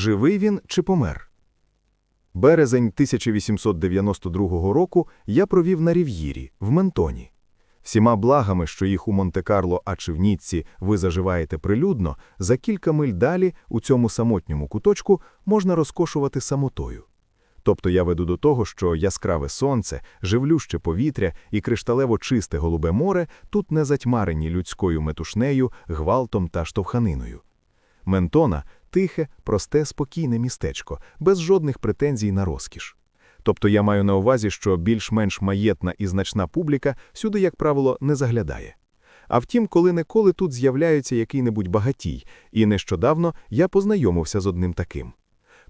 живий він чи помер. Березень 1892 року я провів на Рів'їрі, в Ментоні. Всіма благами, що їх у Монте-Карло а чи в Ніцці ви заживаєте прилюдно, за кілька миль далі, у цьому самотньому куточку, можна розкошувати самотою. Тобто я веду до того, що яскраве сонце, живлюще повітря і кришталево чисте голубе море тут не затьмарені людською метушнею, гвалтом та штовханиною. Ментона тихе, просте, спокійне містечко, без жодних претензій на розкіш. Тобто я маю на увазі, що більш-менш маєтна і значна публіка сюди, як правило, не заглядає. А втім, коли-неколи тут з'являється який-небудь багатій, і нещодавно я познайомився з одним таким.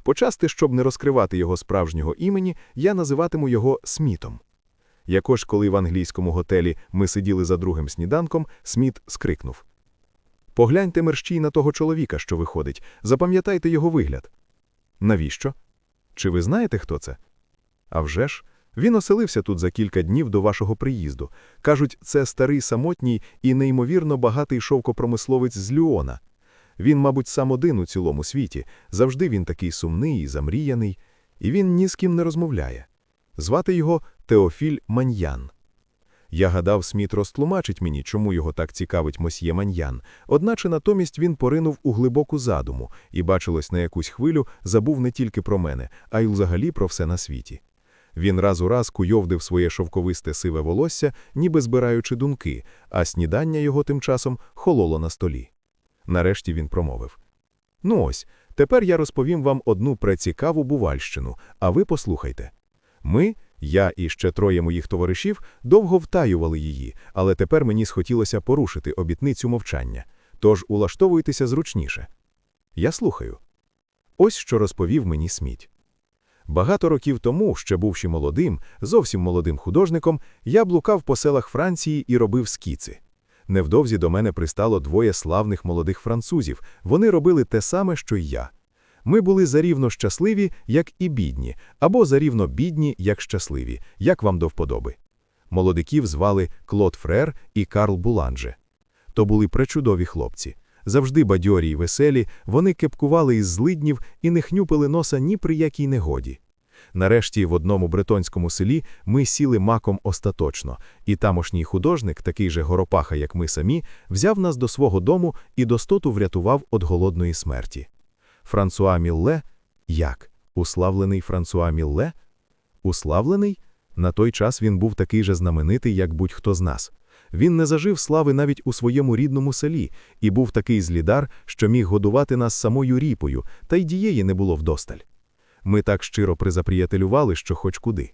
Почасти, щоб не розкривати його справжнього імені, я називатиму його Смітом. Якось, коли в англійському готелі ми сиділи за другим сніданком, Сміт скрикнув: Погляньте мерщій на того чоловіка, що виходить, запам'ятайте його вигляд. Навіщо? Чи ви знаєте, хто це? А вже ж, він оселився тут за кілька днів до вашого приїзду. Кажуть, це старий самотній і неймовірно багатий шовкопромисловець з Люона. Він, мабуть, сам один у цілому світі, завжди він такий сумний і замріяний, і він ні з ким не розмовляє. Звати його Теофіль Маньян. Я гадав, Сміт розтлумачить мені, чому його так цікавить мосьє Маньян, одначе натомість він поринув у глибоку задуму і, бачилось, на якусь хвилю забув не тільки про мене, а й взагалі про все на світі. Він раз у раз куйовдив своє шовковисте сиве волосся, ніби збираючи думки, а снідання його тим часом хололо на столі. Нарешті він промовив: Ну ось, тепер я розповім вам одну прецікаву бувальщину, а ви послухайте. Ми, я і ще троє моїх товаришів, довго втаювали її, але тепер мені схотілося порушити обітницю мовчання. Тож улаштовуйтеся зручніше. Я слухаю. Ось що розповів мені Сміть. Багато років тому, ще бувши молодим, зовсім молодим художником, я блукав по селах Франції і робив скіци. Невдовзі до мене пристало двоє славних молодих французів. Вони робили те саме, що й я. Ми були зарівно щасливі, як і бідні, або зарівно бідні, як щасливі, як вам до вподоби. Молодиків звали Клод Фрер і Карл Буланже. То були пречудові хлопці. Завжди бадьорі й веселі, вони кепкували із злиднів і не хнюпили носа ні при якій негоді. Нарешті, в одному бретонському селі ми сіли маком остаточно, і тамошній художник, такий же горопаха, як ми самі, взяв нас до свого дому і достоту врятував від голодної смерті. Франсуа Мілле? Як? Уславлений Франсуа Мілле? Уславлений? На той час він був такий же знаменитий, як будь-хто з нас. Він не зажив слави навіть у своєму рідному селі і був такий злідар, що міг годувати нас самою ріпою, та й дієї не було вдосталь. Ми так щиро призаприятелювали, що хоч куди.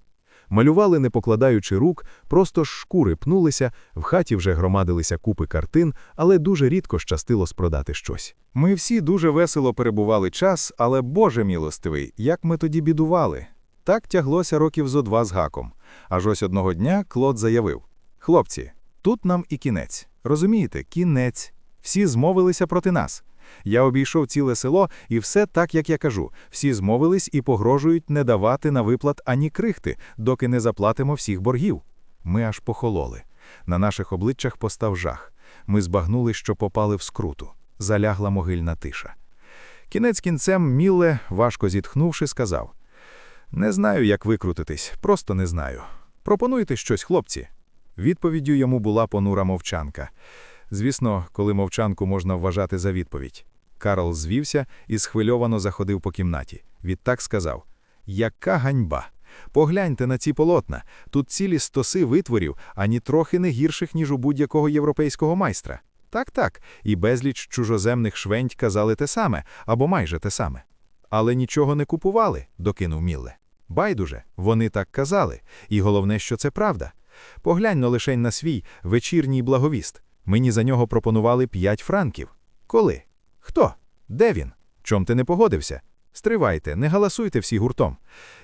Малювали, не покладаючи рук, просто ж шкури пнулися, в хаті вже громадилися купи картин, але дуже рідко щастило спродати щось. Ми всі дуже весело перебували час, але Боже милостивий, як ми тоді бідували. Так тяглося років зо два з гаком. Аж ось одного дня Клод заявив: Хлопці, тут нам і кінець. Розумієте, кінець. Всі змовилися проти нас. Я обійшов ціле село, і все так, як я кажу. Всі змовились і погрожують не давати на виплат ані крихти, доки не заплатимо всіх боргів. Ми аж похололи. На наших обличчях постав жах. Ми збагнули, що попали в скруту. Залягла могильна тиша. Кінець кінцем Мілле, важко зітхнувши, сказав: Не знаю, як викрутитись, просто не знаю. Пропонуйте щось, хлопці. Відповіддю йому була понура мовчанка. Звісно, коли мовчанку можна вважати за відповідь. Карл звівся і схвильовано заходив по кімнаті. Відтак сказав: Яка ганьба! Погляньте на ці полотна. Тут цілі стоси витворів, ані трохи не гірших, ніж у будь-якого європейського майстра. Так, так, і безліч чужоземних швенть казали те саме або майже те саме. Але нічого не купували, докинув Мілле. Байдуже, вони так казали, і головне, що це правда. Поглянь но лишень на свій вечірній благовіст. Мені за нього пропонували п'ять франків. Коли? Хто? Де він? Чом ти не погодився? Стривайте, не галасуйте всі гуртом.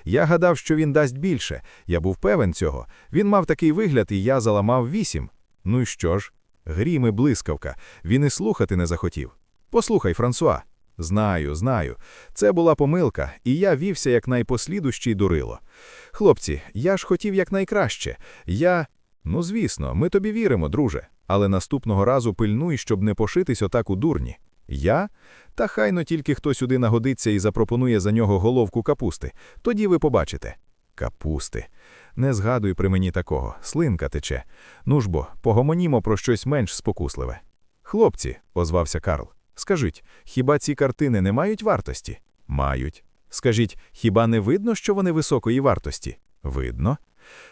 Я гадав, що він дасть більше. Я був певен цього. Він мав такий вигляд, і я заламав вісім. Ну і що ж? Грім і блискавка. Він і слухати не захотів. Послухай, Франсуа. Знаю, знаю. Це була помилка, і я вівся як найпослідущий дурило. Хлопці, я ж хотів якнайкраще. Я. Ну, звісно, ми тобі віримо, друже, але наступного разу пильнуй, щоб не пошитись отак у дурні. Я? Та хайно тільки хто сюди нагодиться і запропонує за нього головку капусти. Тоді ви побачите. Капусти. Не згадуй при мені такого, слинка тече. Ну ж бо, погомонімо про щось менш спокусливе. Хлопці, озвався Карл, скажіть, хіба ці картини не мають вартості? Мають. Скажіть, хіба не видно, що вони високої вартості? Видно.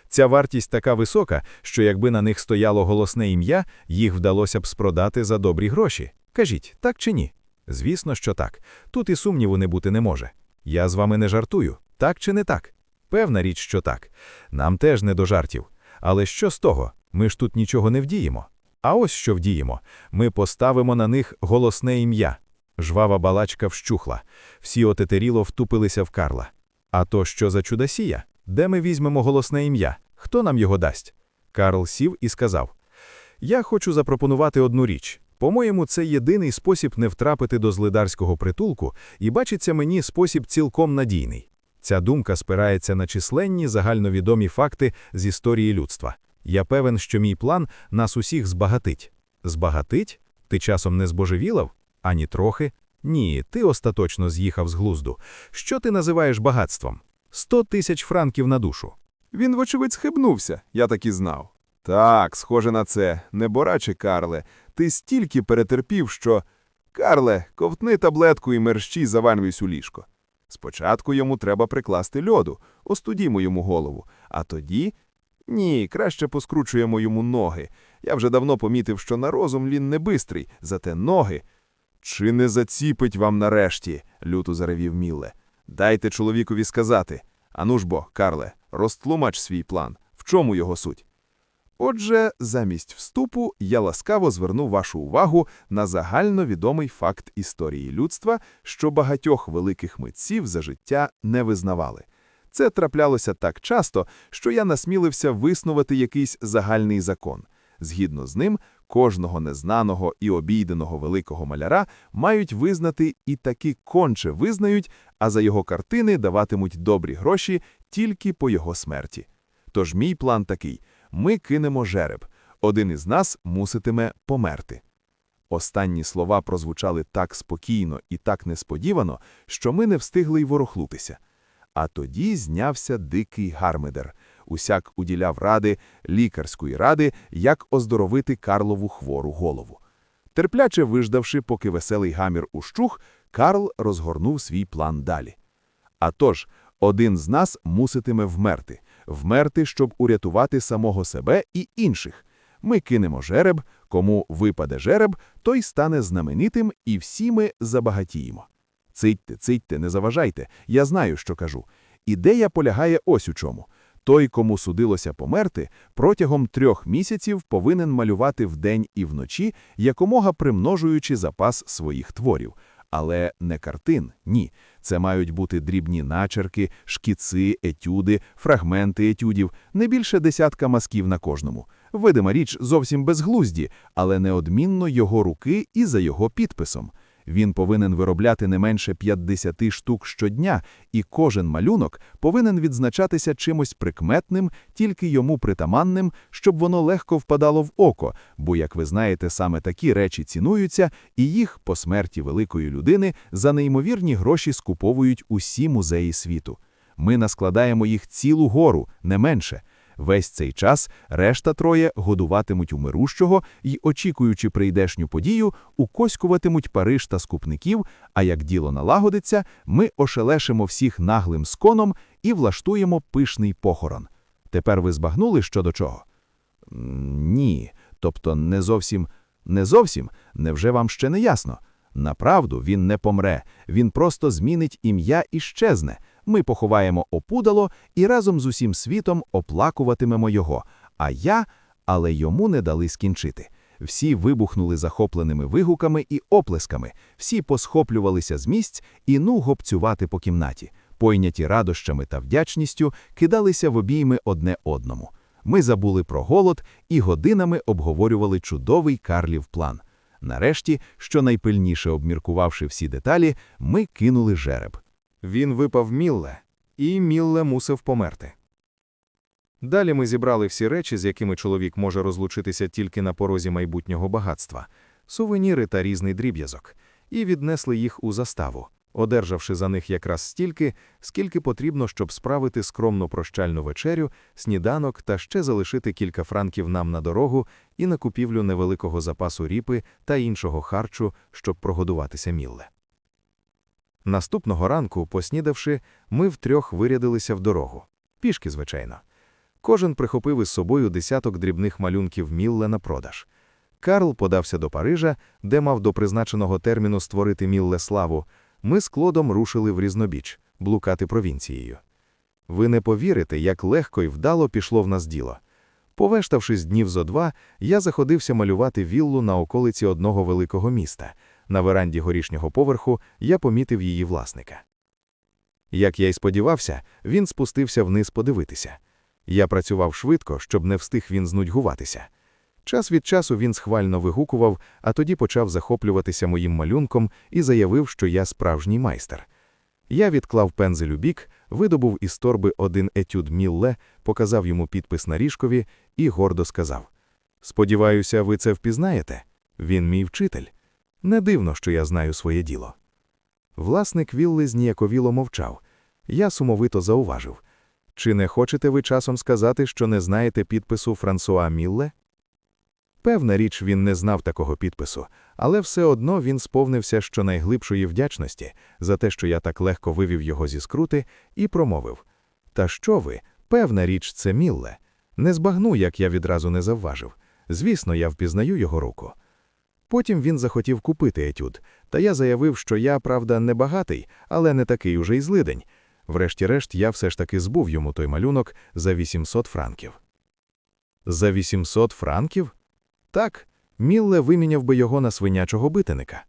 Ця вартість така висока, що якби на них стояло голосне ім'я, їх вдалося б спродати за добрі гроші. Кажіть, так чи ні? Звісно, що так. Тут і сумніву не бути не може. Я з вами не жартую, так чи не так? Певна річ, що так. Нам теж не до жартів. Але що з того? Ми ж тут нічого не вдіємо. А ось що вдіємо. Ми поставимо на них голосне ім'я. Жвава балачка вщухла. Всі отетеріло втупилися в Карла. А то що за чудосія? Де ми візьмемо голосне ім'я? Хто нам його дасть? Карл сів і сказав: Я хочу запропонувати одну річ. По-моєму, це єдиний спосіб не втрапити до злидарського притулку, і бачиться мені спосіб цілком надійний. Ця думка спирається на численні загальновідомі факти з історії людства. Я певен, що мій план нас усіх збагатить. Збагатить? Ти часом не збожевілав? Ані трохи? Ні, ти остаточно з'їхав з глузду. Що ти називаєш багатством? Сто тисяч франків на душу. Він, вочевидь, схибнувся, я так і знав. Так, схоже на це, небораче, Карле, ти стільки перетерпів, що. Карле, ковтни таблетку і мерщій заванвись у ліжко. Спочатку йому треба прикласти льоду, остудімо йому голову, а тоді. Ні, краще поскручуємо йому ноги. Я вже давно помітив, що на розум він не бистрий, зате ноги. Чи не заціпить вам нарешті? люто заревів Мілле. Дайте чоловікові сказати. Ану ж бо, Карле, розтлумач свій план. В чому його суть? Отже, замість вступу я ласкаво зверну вашу увагу на загальновідомий факт історії людства, що багатьох великих митців за життя не визнавали. Це траплялося так часто, що я насмілився виснувати якийсь загальний закон. Згідно з ним, кожного незнаного і обійденого великого маляра мають визнати і таки конче визнають, а за його картини даватимуть добрі гроші тільки по його смерті. Тож мій план такий – ми кинемо жереб, один із нас муситиме померти. Останні слова прозвучали так спокійно і так несподівано, що ми не встигли й ворохлутися. А тоді знявся дикий гармидер. Усяк уділяв ради, лікарської ради, як оздоровити Карлову хвору голову. Терпляче виждавши, поки веселий гамір ущух, Карл розгорнув свій план далі. А тож, один з нас муситиме вмерти, вмерти, щоб урятувати самого себе і інших. Ми кинемо жереб, кому випаде жереб, той стане знаменитим, і всі ми забагатіємо. Цитьте, цитьте, не заважайте, я знаю, що кажу. Ідея полягає ось у чому. Той, кому судилося померти, протягом трьох місяців повинен малювати вдень і вночі, якомога примножуючи запас своїх творів. Але не картин, ні. Це мають бути дрібні начерки, шкіци, етюди, фрагменти етюдів, не більше десятка мазків на кожному. Видима річ зовсім безглузді, але неодмінно його руки і за його підписом. Він повинен виробляти не менше 50 штук щодня, і кожен малюнок повинен відзначатися чимось прикметним, тільки йому притаманним, щоб воно легко впадало в око, бо, як ви знаєте, саме такі речі цінуються, і їх, по смерті великої людини, за неймовірні гроші скуповують усі музеї світу. Ми наскладаємо їх цілу гору, не менше. Весь цей час решта троє годуватимуть умирущого і, очікуючи прийдешню подію, укоськуватимуть Париж та скупників, а як діло налагодиться, ми ошелешимо всіх наглим сконом і влаштуємо пишний похорон. Тепер ви збагнули що до чого? Ні, тобто не зовсім, не зовсім, невже вам ще не ясно? Направду він не помре, він просто змінить ім'я і щезне. Ми поховаємо опудало і разом з усім світом оплакуватимемо його. А я, але йому не дали скінчити. Всі вибухнули захопленими вигуками і оплесками, всі посхоплювалися з місць і ну гопцювати по кімнаті. Пойняті радощами та вдячністю, кидалися в обійми одне одному. Ми забули про голод і годинами обговорювали чудовий Карлів план. Нарешті, що найпильніше обміркувавши всі деталі, ми кинули жереб. Він випав Мілле, і Мілле мусив померти. Далі ми зібрали всі речі, з якими чоловік може розлучитися тільки на порозі майбутнього багатства, сувеніри та різний дріб'язок. і віднесли їх у заставу, одержавши за них якраз стільки, скільки потрібно, щоб справити скромну прощальну вечерю, сніданок та ще залишити кілька франків нам на дорогу і на купівлю невеликого запасу ріпи та іншого харчу, щоб прогодуватися мілле. Наступного ранку, поснідавши, ми втрьох вирядилися в дорогу. Пішки, звичайно. Кожен прихопив із собою десяток дрібних малюнків Мілле на продаж. Карл подався до Парижа, де мав до призначеного терміну створити Мілле славу. Ми з Клодом рушили в різнобіч, блукати провінцією. Ви не повірите, як легко і вдало пішло в нас діло. Повештавшись днів зо два, я заходився малювати віллу на околиці одного великого міста. На веранді горішнього поверху я помітив її власника. Як я й сподівався, він спустився вниз подивитися. Я працював швидко, щоб не встиг він знудьгуватися. Час від часу він схвально вигукував, а тоді почав захоплюватися моїм малюнком і заявив, що я справжній майстер. Я відклав пензель у бік, видобув із торби один етюд Мілле, показав йому підпис на ріжкові і гордо сказав: Сподіваюся, ви це впізнаєте? Він мій вчитель. Не дивно, що я знаю своє діло. Власник вілли зніяковіло мовчав. Я сумовито зауважив. Чи не хочете ви часом сказати, що не знаєте підпису Франсуа Мілле? Певна річ, він не знав такого підпису, але все одно він сповнився щонайглибшої вдячності за те, що я так легко вивів його зі скрути, і промовив: Та що ви, певна річ, це Мілле. Не збагну, як я відразу не завважив. Звісно, я впізнаю його руку. Потім він захотів купити етюд, та я заявив, що я, правда, не багатий, але не такий уже й злидень. Врешті-решт, я все ж таки збув йому той малюнок за 800 франків. За 800 франків? Так, Мілле виміняв би його на свинячого битиника.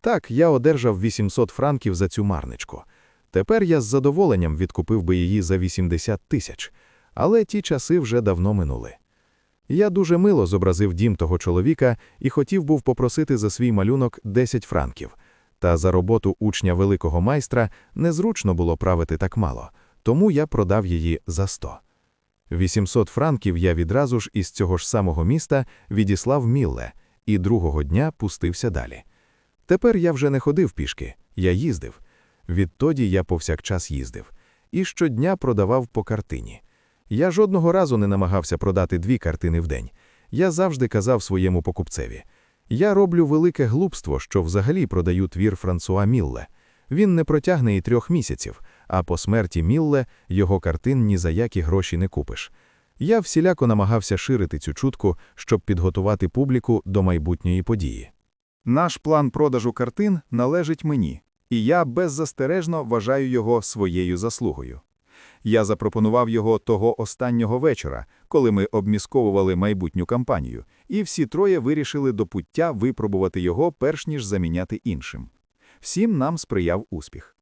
Так, я одержав 800 франків за цю марничку. Тепер я з задоволенням відкупив би її за 80 тисяч, але ті часи вже давно минули. Я дуже мило зобразив дім того чоловіка і хотів був попросити за свій малюнок 10 франків. Та за роботу учня великого майстра незручно було правити так мало, тому я продав її за 100. 800 франків я відразу ж із цього ж самого міста відіслав Мілле і другого дня пустився далі. Тепер я вже не ходив пішки, я їздив. Відтоді я повсякчас їздив. І щодня продавав по картині. Я жодного разу не намагався продати дві картини в день. Я завжди казав своєму покупцеві. Я роблю велике глупство, що взагалі продаю твір Франсуа Мілле. Він не протягне і трьох місяців, а по смерті Мілле його картин ні за які гроші не купиш. Я всіляко намагався ширити цю чутку, щоб підготувати публіку до майбутньої події. Наш план продажу картин належить мені, і я беззастережно вважаю його своєю заслугою. Я запропонував його того останнього вечора, коли ми обмісковували майбутню кампанію, і всі троє вирішили до пуття випробувати його, перш ніж заміняти іншим. Всім нам сприяв успіх.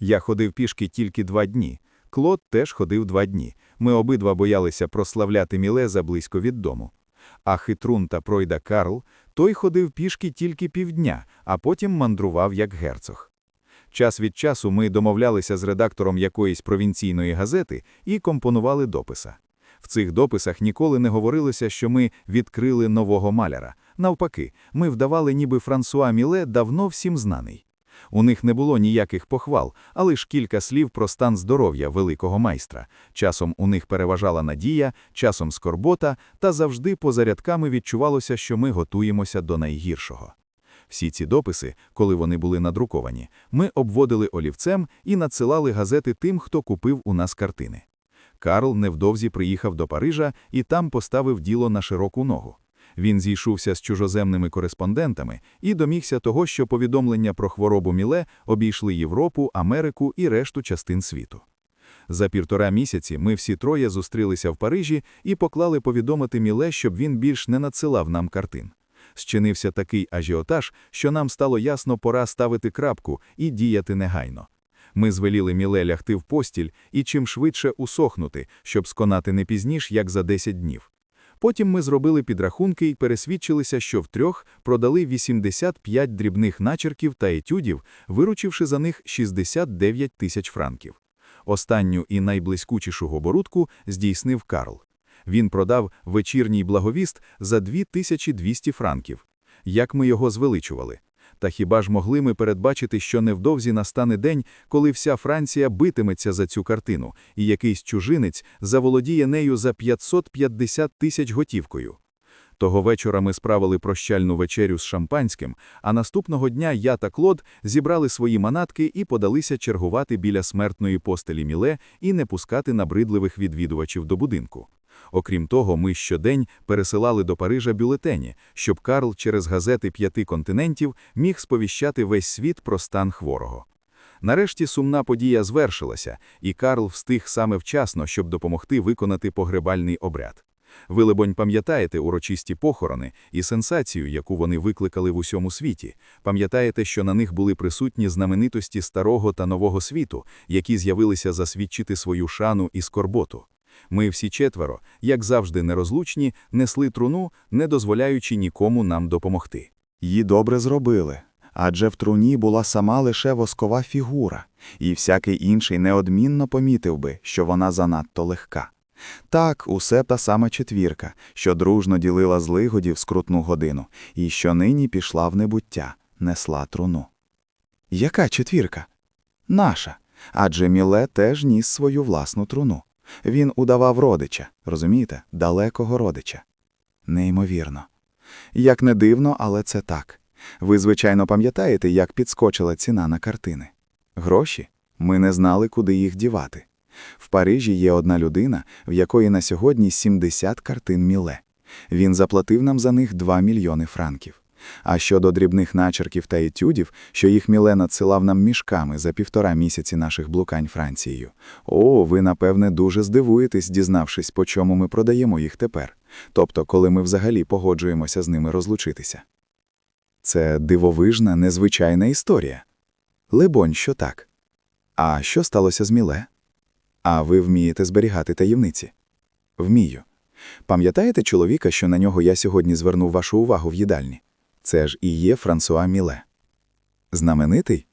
Я ходив пішки тільки два дні. Клод теж ходив два дні. Ми обидва боялися прославляти Мілеза близько від дому. А хитрун та пройда Карл, той ходив пішки тільки півдня, а потім мандрував як герцог. Час від часу ми домовлялися з редактором якоїсь провінційної газети і компонували дописа. В цих дописах ніколи не говорилося, що ми відкрили нового маляра. Навпаки, ми вдавали, ніби Франсуа Міле давно всім знаний. У них не було ніяких похвал, а лише кілька слів про стан здоров'я великого майстра. Часом у них переважала надія, часом скорбота, та завжди поза рядками відчувалося, що ми готуємося до найгіршого. Всі ці дописи, коли вони були надруковані, ми обводили олівцем і надсилали газети тим, хто купив у нас картини. Карл невдовзі приїхав до Парижа і там поставив діло на широку ногу. Він зійшовся з чужоземними кореспондентами і домігся того, що повідомлення про хворобу Міле обійшли Європу, Америку і решту частин світу. За півтора місяці ми всі троє зустрілися в Парижі і поклали повідомити Міле, щоб він більш не надсилав нам картин. Зчинився такий ажіотаж, що нам стало ясно пора ставити крапку і діяти негайно. Ми звеліли Міле лягти в постіль і чим швидше усохнути, щоб сконати не пізніш, як за 10 днів. Потім ми зробили підрахунки і пересвідчилися, що втрьох продали 85 дрібних начерків та етюдів, виручивши за них 69 тисяч франків. Останню і найблискучішу оборудку здійснив Карл. Він продав вечірній благовіст за 2200 франків. Як ми його звеличували? Та хіба ж могли ми передбачити, що невдовзі настане день, коли вся Франція битиметься за цю картину, і якийсь чужинець заволодіє нею за 550 тисяч готівкою? Того вечора ми справили прощальну вечерю з шампанським, а наступного дня я та Клод зібрали свої манатки і подалися чергувати біля смертної постелі Міле і не пускати набридливих відвідувачів до будинку. Окрім того, ми щодень пересилали до Парижа бюлетені, щоб Карл через газети п'яти континентів міг сповіщати весь світ про стан хворого. Нарешті сумна подія звершилася, і Карл встиг саме вчасно, щоб допомогти виконати погребальний обряд. Ви, либонь, пам'ятаєте урочисті похорони і сенсацію, яку вони викликали в усьому світі. Пам'ятаєте, що на них були присутні знаменитості старого та нового світу, які з'явилися засвідчити свою шану і скорботу. Ми всі четверо, як завжди нерозлучні, несли труну, не дозволяючи нікому нам допомогти. Її добре зробили, адже в труні була сама лише воскова фігура, і всякий інший неодмінно помітив би, що вона занадто легка. Так, усе та сама четвірка, що дружно ділила злигодів скрутну годину, і що нині пішла в небуття, несла труну. Яка четвірка? Наша. Адже Міле теж ніс свою власну труну. Він удавав родича, розумієте, далекого родича. Неймовірно. Як не дивно, але це так. Ви, звичайно, пам'ятаєте, як підскочила ціна на картини. Гроші? Ми не знали, куди їх дівати. В Парижі є одна людина, в якої на сьогодні 70 картин Міле. Він заплатив нам за них 2 мільйони франків. А щодо дрібних начерків та етюдів, що їх Міле надсилав нам мішками за півтора місяці наших блукань Францією. О, ви, напевне, дуже здивуєтесь, дізнавшись, по чому ми продаємо їх тепер. Тобто, коли ми взагалі погоджуємося з ними розлучитися. Це дивовижна, незвичайна історія. Либонь, що так. А що сталося з Міле? А ви вмієте зберігати таємниці? Вмію. Пам'ятаєте чоловіка, що на нього я сьогодні звернув вашу увагу в їдальні? Це ж і є Франсуа Міле. Знаменитий?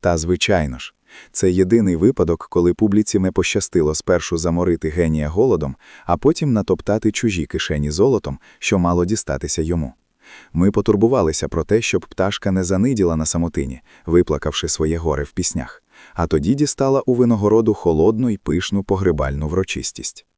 Та звичайно ж. Це єдиний випадок, коли публіці не пощастило спершу заморити генія голодом, а потім натоптати чужі кишені золотом, що мало дістатися йому. Ми потурбувалися про те, щоб пташка не заниділа на самотині, виплакавши своє горе в піснях, а тоді дістала у виногороду холодну й пишну погребальну врочистість.